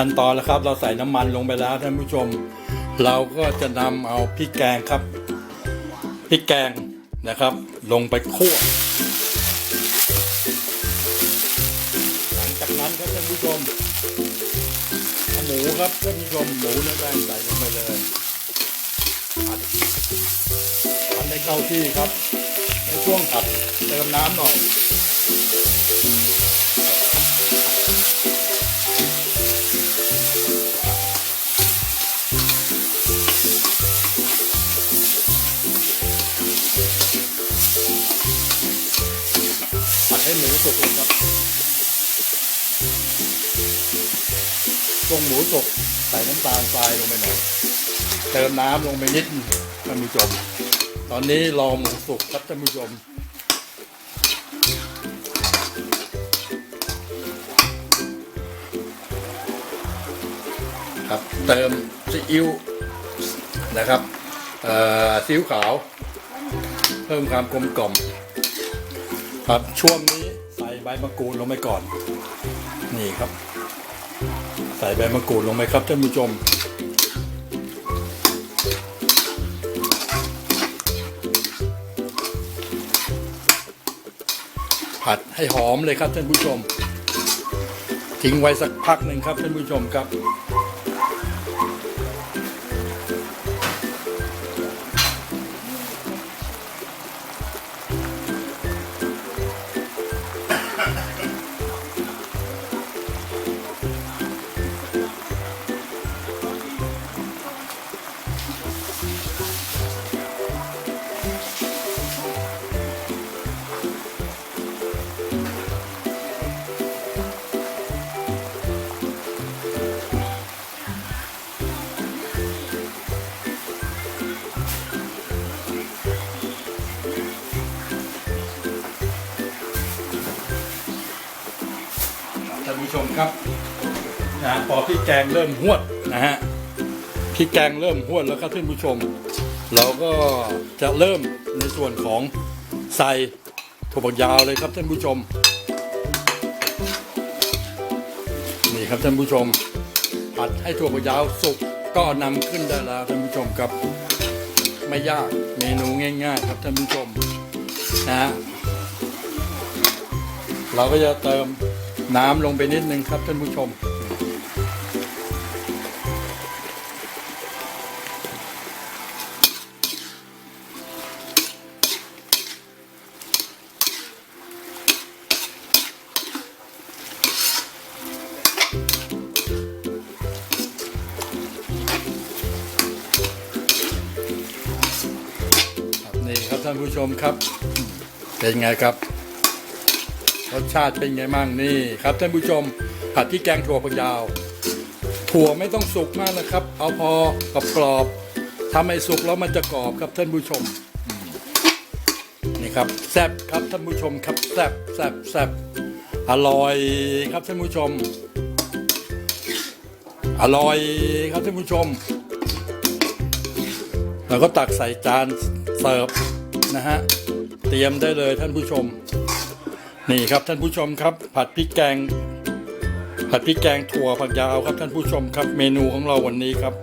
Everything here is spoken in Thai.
ขั้นตอนแล้วครับ เราใส่น้ำมันลงไปแล้วท่านผู้ชม เราก็จะนำเอาพริกแกงครับพริกแกงนะครับ ลงไปคั่วหลังจากนั้นครับท่านผู้ชมหมูครับท่านผู้ชมหมูเนื้อแดงใส่ลงไปเลยผัดผัดให้เข้าที่ครับในช่วงผัดเติมน้ำหน่อย ให้หมูสุกเลยครับตรงหมูสุกใส่น้ำตาลทรายลงไปหน่อย เติมน้ำลงไปนิดท่านผู้ชม ตอนนี้รอหมูสุกครับท่านผู้ชมครับเติมซีอิ๊วนะครับเอ่อซีอิ๊วขาว เพิ่มความกลมกล่อม ครับช่วงนี้ใส่ใบมะกรูดลงไปก่อน นี่ครับ ใส่ใบมะกรูดลงไปครับท่านผู้ชมผัดให้หอมเลยครับท่านผู้ชม ทิ้งไว้สักพักหนึ่งครับท่านผู้ชมครับ ท่านผู้ชมครับนะพอพริกแกงเริ่มหวดนะฮะพริกแกงเริ่มหวดแล้วครับท่านผู้ชม เราก็จะเริ่มในส่วนของใส่ถั่วฝักยาวเลยครับท่านผู้ชม นี่ครับท่านผู้ชมผัดให้ถั่วฝักยาวสุกก็นำขึ้นได้แล้วท่านผู้ชมครับไม่ยากเมนูง่าย ๆ ครับท่านผู้ชมนะฮะเราก็จะเติม น้ำลงไปนิดนึงครับท่านผู้ชม นี่ครับท่านผู้ชมครับ เป็นไงครับ รสชาติเป็นไงมั่งนี่ครับท่านผู้ชมผัดที่แกงถั่วฝักยาว ถั่วไม่ต้องสุกมากนะครับ เอาพอกรอบกรอบๆทำให้สุกแล้วมันจะกรอบครับท่านผู้ชมอืมนี่ครับแซ่บครับท่านผู้ชมครับแซ่บแซ่บแซ่บอร่อยครับท่านผู้ชม อร่อยครับท่านผู้ชมแล้วก็ตักใส่จานเสิร์ฟนะฮะเตรียมได้เลยท่านผู้ชม นี่ครับท่านผู้ชมครับ ผัดพริกแกง ผัดพริกแกงถั่วผักยาวครับท่านผู้ชมครับ เมนูของเราวันนี้ครับ